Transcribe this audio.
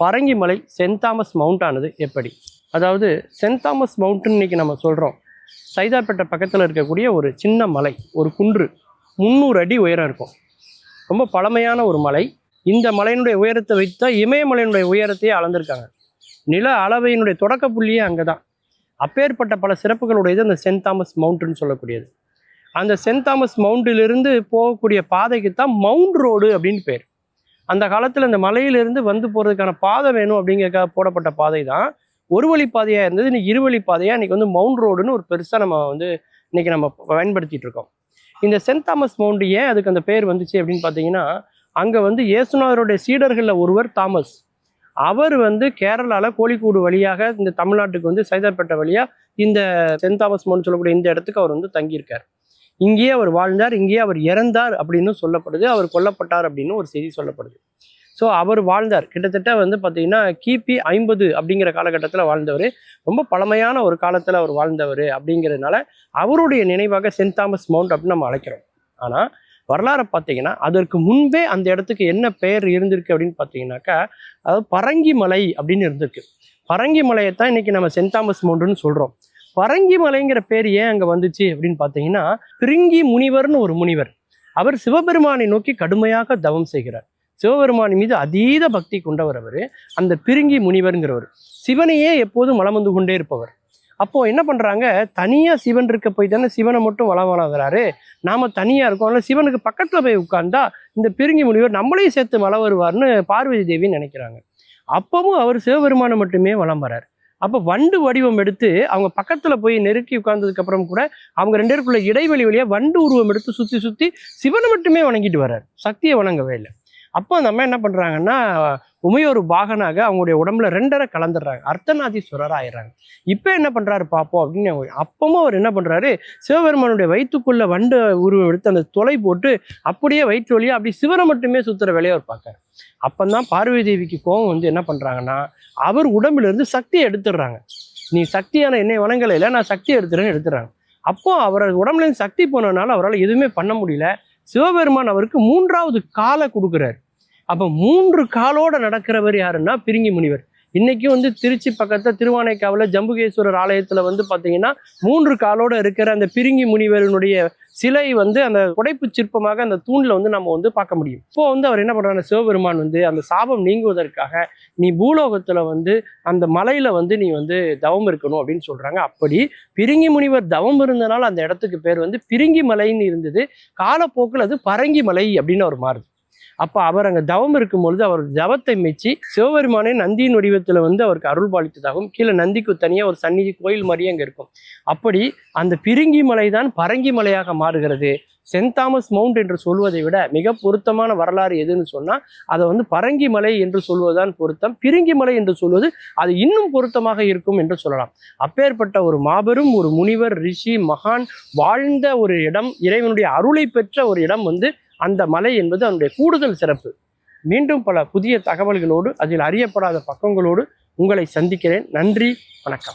பரங்கி மலை send Thomas mount ஆனது எப்படி? அதாவது சென்ட் தாமஸ் மவுண்ட்னு இன்றைக்கி நம்ம சொல்கிறோம் சைதாப்பேட்டை பக்கத்தில் இருக்கக்கூடிய ஒரு சின்ன மலை ஒரு குன்று. முந்நூறு அடி உயரம் இருக்கும். ரொம்ப பழமையான ஒரு மலை. இந்த மலையினுடைய உயரத்தை வைத்து தான் இமயமலையினுடைய உயரத்தையே அளந்திருக்காங்க. நில அளவையினுடைய தொடக்க புள்ளியே அங்கே தான் அப்பேற்பட்ட பல சிறப்புகளுடையது அந்த சென்ட் தாமஸ் மவுண்ட்னு சொல்லக்கூடியது. அந்த சென்ட் தாமஸ் மவுண்டிலிருந்து போகக்கூடிய பாதைக்கு தான் மவுண்ட் ரோடு அப்படின்னு பேர். அந்த காலத்தில் இந்த மலையிலிருந்து வந்து போகிறதுக்கான பாதை வேணும் அப்படிங்கிறதுக்காக போடப்பட்ட பாதை தான் ஒரு வழி பாதையாக இருந்தது. இன்னைக்கு இருவழி பாதையாக இன்னைக்கு வந்து மவுண்ட் ரோடுன்னு ஒரு பெருசாக நம்ம வந்து இன்னைக்கு நம்ம பயன்படுத்திகிட்டு இருக்கோம். இந்த சென்ட் தாமஸ் மவுண்ட் ஏன் அதுக்கு அந்த பேர் வந்துச்சு அப்படின்னு பார்த்தீங்கன்னா அங்கே வந்து இயேசுநாதருடைய சீடர்களில் ஒருவர் தாமஸ். அவர் வந்து கேரளாவில் கோழிக்கூடு வழியாக இந்த தமிழ்நாட்டுக்கு வந்து சைதாப்பேட்டை வழியாக இந்த சென்ட் தாமஸ் மவுண்ட் சொல்லக்கூடிய இந்த இடத்துக்கு அவர் வந்து தங்கியிருக்கார். இங்கேயே அவர் வாழ்ந்தார் இங்கேயே அவர் இறந்தார் அப்படின்னு சொல்லப்படுது. அவர் கொல்லப்பட்டார் அப்படின்னு ஒரு செய்தி சொல்லப்படுது. ஸோ அவர் வாழ்ந்தார். கிட்டத்தட்ட வந்து பார்த்தீங்கன்னா கிபி ஐம்பது அப்படிங்கிற காலகட்டத்தில் வாழ்ந்தவர். ரொம்ப பழமையான ஒரு காலத்தில் அவர் வாழ்ந்தவர் அப்படிங்கிறதுனால அவருடைய நினைவாக சென்ட் தாமஸ் மவுண்ட் அப்படின்னு நம்ம அழைக்கிறோம். ஆனால் வரலாறை பார்த்தீங்கன்னா அதற்கு முன்பே அந்த இடத்துக்கு என்ன பெயர் இருந்திருக்கு அப்படின்னு பார்த்தீங்கன்னாக்கா அதாவது பரங்கி மலை அப்படின்னு இருந்திருக்கு. பரங்கி மலையை தான் இன்றைக்கி நம்ம சென்ட் தாமஸ் மவுண்டுன்னு சொல்கிறோம் பரங்கி மலைங்கிற பேர் ஏன் அங்கே வந்துச்சு அப்படின்னு பார்த்தீங்கன்னா பிரிங்கி முனிவர்னு ஒரு முனிவர். அவர் சிவபெருமானை நோக்கி கடுமையாக தவம் செய்கிறார். சிவபெருமான் மீது அதீத பக்தி கொண்டவர் அவர். அந்த பிரிங்கி முனிவருங்கிறவர். சிவனையே எப்போதும் வளம் வந்து கொண்டே இருப்பவர். அப்போ என்ன பண்ணுறாங்க தனியாக சிவன் இருக்க போய் தானே சிவனை மட்டும் வளம் வளர்கிறாரு நாம் தனியாக இருக்கோம். அதனால சிவனுக்கு பக்கத்தில் போய் உட்கார்ந்தா இந்த பிரிங்கி முனிவர் நம்மளையும் சேர்த்து வளம் வருவார்னு பார்வதி தேவி நினைக்கிறாங்க. அப்பவும் அவர் சிவபெருமானை மட்டுமே வளம் வரார். அப்போ வண்டு வடிவம் எடுத்து அவங்க பக்கத்தில் போய் நெருக்கி உட்கார்ந்ததுக்கப்புறம் கூட அவங்க ரெண்டு பேருக்குள்ள இடைவெளி வழியா வண்டு உருவம் எடுத்து சுற்றி சுற்றி சிவனை மட்டுமே வணங்கிட்டு வர்றார் சக்தியை வணங்கவே இல்லை. அப்போ அந்த அம்மா என்ன பண்ணுறாங்கன்னா உமையொரு பாகனாக அவங்களுடைய உடம்புல ரெண்டரை கலந்துடுறாங்க. அர்த்தநாதீஸ்வரர் ஆயிடுறாங்க. இப்போ என்ன பண்ணுறாரு பார்ப்போம் அப்படின்னு அப்பவும் அவர் என்ன பண்ணுறாரு சிவபெருமானுடைய வயிற்றுக்குள்ள வண்டு உருவம் எடுத்து அந்த தொலை போட்டு அப்படியே வயிற்று வழியாக அப்படி சிவனை மட்டுமே சுத்துற வேலையை அவர் பார்க்காரு அப்பந்தான் பார்வதி தேவிக்கு கோபம் வந்து என்ன பண்ணுறாங்கன்னா அவர் உடம்புலேருந்து சக்தியை எடுத்துடுறாங்க. நீ சக்தியான என்னை வணங்கலையில் நான் சக்தி எடுத்துறேன்னு எடுத்துறாங்க அப்போ அவர் உடம்புலேருந்து சக்தி போனதுனால அவரால் எதுவுமே பண்ண முடியல. சிவபெருமான் அவருக்கு மூன்றாவது காலை கொடுக்குறாரு. அப்போ மூன்று காலோடு நடக்கிறவர் யாருன்னா பிரிங்கி முனிவர். இன்றைக்கும் வந்து திருச்சி பக்கத்தில் திருவானைக்காவில் ஜம்புகேஸ்வரர் ஆலயத்தில் வந்து பார்த்தீங்கன்னா மூன்று காலோடு இருக்கிற அந்த பிரிங்கி முனிவரினுடைய சிலை வந்து அந்த உடைப்பு சிற்பமாக அந்த தூணில் வந்து நம்ம வந்து பார்க்க முடியும். இப்போ வந்து அவர் என்ன பண்ணுறாரு சிவபெருமான் வந்து அந்த சாபம் நீங்குவதற்காக நீ பூலோகத்தில் வந்து அந்த மலையில் வந்து நீ வந்து தவம் இருக்கணும் அப்படின்னு சொல்கிறாங்க அப்படி பிரிங்கி முனிவர் தவம் இருந்தனால அந்த இடத்துக்கு பேர் வந்து பிரிங்கி மலைன்னு இருந்தது. காலப்போக்கில் அது பரங்கி மலை அப்படின்னு அவர் மாறுது. அப்போ அவர் அங்கே தவம் இருக்கும் பொழுது அவர் தவத்தை மெச்சி சிவபெருமானே நந்தியின் வடிவத்தில் வந்து அவருக்கு அருள் பாலித்ததாகவும் கீழே நந்திக்கு தனியாக ஒரு சந்நிதி கோயில் மாதிரியே அங்கே இருக்கும். அப்படி அந்த பிரிங்கி மலை தான் பரங்கி மலையாக மாறுகிறது. சென்ட் தாமஸ் மவுண்ட் என்று சொல்வதை விட மிக பொருத்தமான வரலாறு எதுன்னு சொன்னால் அதை வந்து பரங்கி மலை என்று சொல்வதுதான் பொருத்தம். பிரிங்கி மலை என்று சொல்வது அது இன்னும் பொருத்தமாக இருக்கும் என்று சொல்லலாம். அப்பேற்பட்ட ஒரு மாபெரும் ஒரு முனிவர் ரிஷி மகான் வாழ்ந்த ஒரு இடம் இறைவனுடைய அருளை பெற்ற ஒரு இடம் வந்து அந்த மலை என்பது அதனுடைய கூடுதல் சிறப்பு. மீண்டும் பல புதிய தகவல்களோடு அதில் அறியப்படாத பக்கங்களோடு உங்களை சந்திக்கிறேன். நன்றி வணக்கம்.